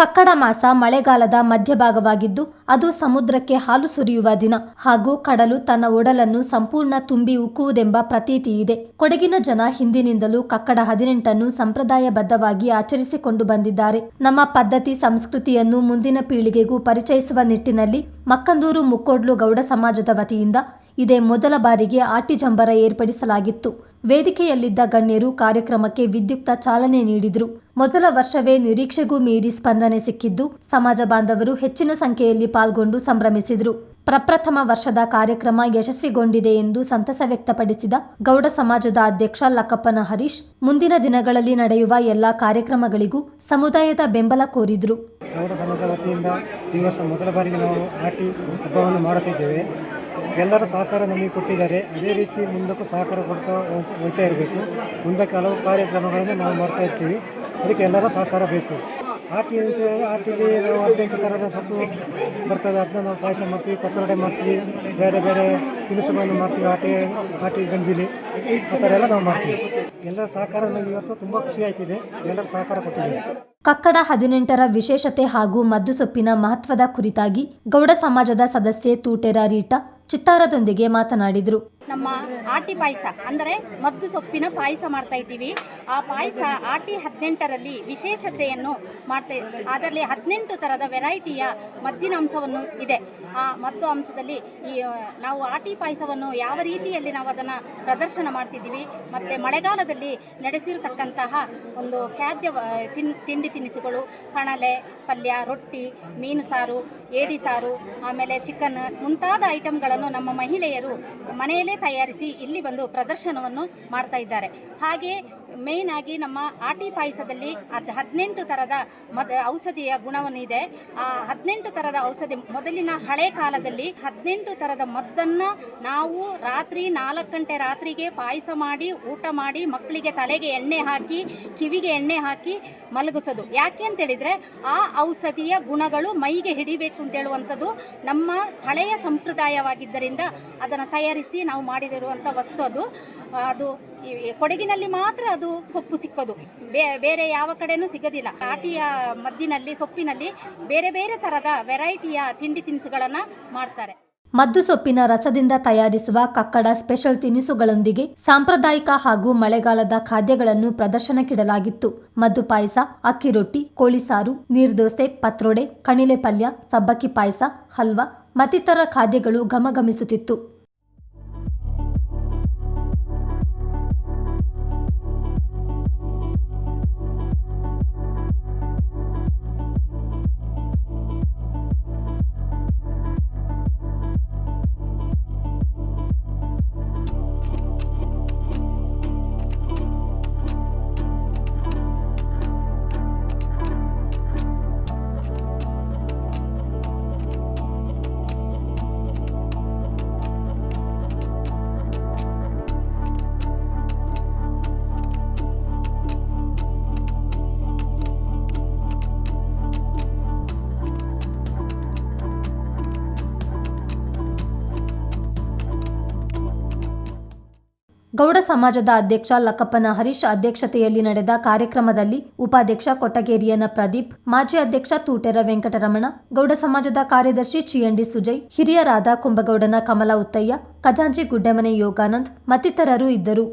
ಕಕ್ಕಡ ಮಾಸ ಮಳೆಗಾಲದ ಮಧ್ಯಭಾಗವಾಗಿದ್ದು, ಅದು ಸಮುದ್ರಕ್ಕೆ ಹಾಲು ಸುರಿಯುವ ದಿನ ಹಾಗೂ ಕಡಲು ತನ್ನ ಒಡಲನ್ನು ಸಂಪೂರ್ಣ ತುಂಬಿ ಉಕ್ಕುವುದೆಂಬ ಪ್ರತೀತಿ ಇದೆ. ಕೊಡಗಿನ ಜನ ಹಿಂದಿನಿಂದಲೂ ಕಕ್ಕಡ ಹದಿನೆಂಟನ್ನು ಸಂಪ್ರದಾಯಬದ್ಧವಾಗಿ ಆಚರಿಸಿಕೊಂಡು ಬಂದಿದ್ದಾರೆ. ನಮ್ಮ ಪದ್ಧತಿ, ಸಂಸ್ಕೃತಿಯನ್ನು ಮುಂದಿನ ಪೀಳಿಗೆಗೂ ಪರಿಚಯಿಸುವ ನಿಟ್ಟಿನಲ್ಲಿ ಮಕ್ಕಂದೂರು ಮುಕ್ಕೋಡ್ಲು ಗೌಡ ಸಮಾಜದ ವತಿಯಿಂದ ಇದೇ ಮೊದಲ ಬಾರಿಗೆ ಆಟಿಜಂಬರ ಏರ್ಪಡಿಸಲಾಗಿತ್ತು. ವೇದಿಕೆಯಲ್ಲಿದ್ದ ಗಣ್ಯರು ಕಾರ್ಯಕ್ರಮಕ್ಕೆ ವಿದ್ಯುಕ್ತ ಚಾಲನೆ ನೀಡಿದರು. ಮೊದಲ ವರ್ಷವೇ ನಿರೀಕ್ಷೆಗೂ ಮೀರಿ ಸ್ಪಂದನೆ ಸಿಕ್ಕಿದ್ದು, ಸಮಾಜ ಬಾಂಧವರು ಹೆಚ್ಚಿನ ಸಂಖ್ಯೆಯಲ್ಲಿ ಪಾಲ್ಗೊಂಡು ಸಂಭ್ರಮಿಸಿದರು. ಪ್ರಪ್ರಥಮ ವರ್ಷದ ಕಾರ್ಯಕ್ರಮ ಯಶಸ್ವಿಗೊಂಡಿದೆ ಎಂದು ಸಂತಸ ವ್ಯಕ್ತಪಡಿಸಿದ ಗೌಡ ಸಮಾಜದ ಅಧ್ಯಕ್ಷ ಲಕ್ಕಪ್ಪನ ಹರೀಶ್, ಮುಂದಿನ ದಿನಗಳಲ್ಲಿ ನಡೆಯುವ ಎಲ್ಲ ಕಾರ್ಯಕ್ರಮಗಳಿಗೂ ಸಮುದಾಯದ ಬೆಂಬಲ ಕೋರಿದರು. ಗೌಡ ಸಮಾಜ ವತಿಯಿಂದ ಈ ವರ್ಷ ಮೊದಲ ಬಾರಿಗೆ ನಾವು ಆಟಿ ಹಬ್ಬವನ್ನು ಮಾಡುತ್ತಿದ್ದೇವೆ. ಎಲ್ಲರ ಸಹಕಾರ ನಮಗೆ ಕೊಟ್ಟಿದ್ದಾರೆ. ಅದೇ ರೀತಿ ಮುಂದಕ್ಕೂ ಸಹಕಾರ ಕೊಡ್ತಾ ಹೋಗ್- ಹೋಗ್ತಾ ಇರಬೇಕು. ಮುಂದಕ್ಕೆ ಹಲವು ಕಾರ್ಯಕ್ರಮಗಳನ್ನು ನಾವು ಮಾಡ್ತಾ ಇರ್ತೀವಿ. ಅದಕ್ಕೆ ಎಲ್ಲರ ಸಹಕಾರ ಬೇಕು. ಆಟಿ ಅಂತ ಹೇಳಿ ಆಟಿಲಿ ನಾವು ಹದಿನೆಂಟು ಥರದ ಸೊಪ್ಪು ಬರ್ತದೆ. ಅದನ್ನ ನಾವು ಪಾಯಸ ಮಾಡ್ತೀವಿ ಪತ್ರೊಡೆ ಮಾಡ್ತೀವಿ, ಬೇರೆ ಬೇರೆ ತಿನಿಸುಗಳನ್ನು ಮಾಡ್ತೀವಿ ಆಟಿ ಆಟಿ ಗಂಜಿಲಿ. ಆ ಥರ ಎಲ್ಲ ನಾವು ಮಾಡ್ತೀವಿ. ಎಲ್ಲರ ಸಹಕಾರ ನನಗೆ ಇವತ್ತು ತುಂಬ ಖುಷಿ ಆಯ್ತಿದೆ. ಎಲ್ಲರ ಸಹಕಾರ ಕೊಟ್ಟಿದ್ದಾರೆ. ಕಕ್ಕಡ ಹದಿನೆಂಟರ ವಿಶೇಷತೆ ಹಾಗೂ ಮದ್ದು ಸೊಪ್ಪಿನ ಮಹತ್ವದ ಕುರಿತಾಗಿ ಗೌಡ ಸಮಾಜದ ಸದಸ್ಯೆ ತೂಟೆರ ರೀಟಾ ಚಿತ್ತಾರದೊಂದಿಗೆ ಮಾತನಾಡಿದರು. ನಮ್ಮ ಆಟಿ ಪಾಯಸ, ಅಂದರೆ ಮದ್ದು ಸೊಪ್ಪಿನ ಪಾಯಸ ಮಾಡ್ತಾ ಇದ್ದೀವಿ. ಆ ಪಾಯಸ ಆಟಿ ಹದಿನೆಂಟರಲ್ಲಿ ವಿಶೇಷತೆಯನ್ನು ಮಾಡ್ತಾ ಅದರಲ್ಲಿ ಹದಿನೆಂಟು ಥರದ ವೆರೈಟಿಯ ಮದ್ದಿನ ಅಂಶವನ್ನು ಇದೆ. ಆ ಮದ್ದು ಅಂಶದಲ್ಲಿ ಈ ನಾವು ಆಟಿ ಪಾಯಸವನ್ನು ಯಾವ ರೀತಿಯಲ್ಲಿ ನಾವು ಅದನ್ನು ಪ್ರದರ್ಶನ ಮಾಡ್ತಿದ್ದೀವಿ, ಮತ್ತು ಮಳೆಗಾಲದಲ್ಲಿ ನಡೆಸಿರತಕ್ಕಂತಹ ಒಂದು ಖಾದ್ಯ ತಿನ್, ತಿಂಡಿ ತಿನಿಸುಗಳು, ಕಣಲೆ, ಪಲ್ಯ, ರೊಟ್ಟಿ, ಮೀನು ಸಾರು, ಏಡಿ ಸಾರು, ಆಮೇಲೆ ಚಿಕನ್ ಮುಂತಾದ ಐಟಮ್ಗಳನ್ನು ನಮ್ಮ ಮಹಿಳೆಯರು ಮನೆಯಲ್ಲೇ ತಯಾರಿಸಿ ಇಲ್ಲಿ ಬಂದು ಪ್ರದರ್ಶನವನ್ನು ಮಾಡ್ತಾ ಇದ್ದಾರೆ. ಹಾಗೆ ಮೇಯ್ನ್ ಆಗಿ ನಮ್ಮ ಆಟಿ ಪಾಯಸದಲ್ಲಿ ಅದು ಹದಿನೆಂಟು ಥರದ ಮದ ಔಷಧಿಯ ಗುಣವನ್ನು ಇದೆ. ಆ ಹದಿನೆಂಟು ಥರದ ಔಷಧಿ ಮೊದಲಿನ ಹಳೆ ಕಾಲದಲ್ಲಿ ಹದಿನೆಂಟು ಥರದ ಮದ್ದನ್ನು ನಾವು ರಾತ್ರಿ ನಾಲ್ಕು ಗಂಟೆ ರಾತ್ರಿಗೆ ಪಾಯಸ ಮಾಡಿ, ಊಟ ಮಾಡಿ ಮಕ್ಕಳಿಗೆ ತಲೆಗೆ ಎಣ್ಣೆ ಹಾಕಿ, ಕಿವಿಗೆ ಎಣ್ಣೆ ಹಾಕಿ ಮಲಗಿಸೋದು. ಯಾಕೆ ಅಂತೇಳಿದರೆ ಆ ಔಷಧಿಯ ಗುಣಗಳು ಮೈಗೆ ಹಿಡಿಬೇಕು ಅಂತೇಳುವಂಥದ್ದು ನಮ್ಮ ಹಳೆಯ ಸಂಪ್ರದಾಯವಾಗಿದ್ದರಿಂದ ಅದನ್ನು ತಯಾರಿಸಿ ನಾವು ಮಾಡಿದಿರುವಂಥ ವಸ್ತು ಅದು. ಅದು ಕೊಡಗಿನಲ್ಲಿ ಮಾತ್ರ ಅದು ಸೊಪ್ಪು ಸಿಕ್ಕೋದು. ಬೇರೆ ಯಾವ ಕಡೆನೂ ಸಿಗೋದಿಲ್ಲ. ಕಾಟಿಯ ಮದ್ದಿನಲ್ಲಿ, ಸೊಪ್ಪಿನಲ್ಲಿ ಬೇರೆ ಬೇರೆ ಥರದ ವೆರೈಟಿಯ ತಿಂಡಿ ತಿನಿಸುಗಳನ್ನು ಮಾಡ್ತಾರೆ. ಮದ್ದು ಸೊಪ್ಪಿನ ರಸದಿಂದ ತಯಾರಿಸುವ ಕಕ್ಕಡ ಸ್ಪೆಷಲ್ ತಿನಿಸುಗಳೊಂದಿಗೆ ಸಾಂಪ್ರದಾಯಿಕ ಹಾಗೂ ಮಳೆಗಾಲದ ಖಾದ್ಯಗಳನ್ನು ಪ್ರದರ್ಶನಕ್ಕಿಡಲಾಗಿತ್ತು. ಮದ್ದು ಪಾಯಸ, ಅಕ್ಕಿ ರೊಟ್ಟಿ, ಕೋಳಿ ಸಾರು ನೀರ್ದೋಸೆ ಪತ್ರೋಡೆ, ಕಣಿಲೆ ಪಲ್ಯ, ಸಬ್ಬಕ್ಕಿ ಪಾಯಸ, ಹಲ್ವಾ ಮತ್ತಿತರ ಖಾದ್ಯಗಳು ಘಮಘಮಿಸುತ್ತಿತ್ತು. ಗೌಡ ಸಮಾಜದ ಅಧ್ಯಕ್ಷ ಲಕ್ಕಪ್ಪನ ಹರೀಶ್ ಅಧ್ಯಕ್ಷತೆಯಲ್ಲಿ ನಡೆದ ಕಾರ್ಯಕ್ರಮದಲ್ಲಿ ಉಪಾಧ್ಯಕ್ಷ ಕೊಟ್ಟಗೇರಿಯನ ಪ್ರದೀಪ್, ಮಾಜಿ ಅಧ್ಯಕ್ಷ ತೂಟೆರ ವೆಂಕಟರಮಣ, ಗೌಡ ಸಮಾಜದ ಕಾರ್ಯದರ್ಶಿ ಚಿಯಂಡಿ ಸುಜಯ್ ಹಿರಿಯರಾದ ಕುಂಭಗೌಡನ ಕಮಲ ಉತ್ತಯ್ಯ, ಖಜಾಂಚಿ ಗುಡ್ಡೆಮನೆ ಯೋಗಾನಂದ್ ಮತ್ತಿತರರು ಇದ್ದರು.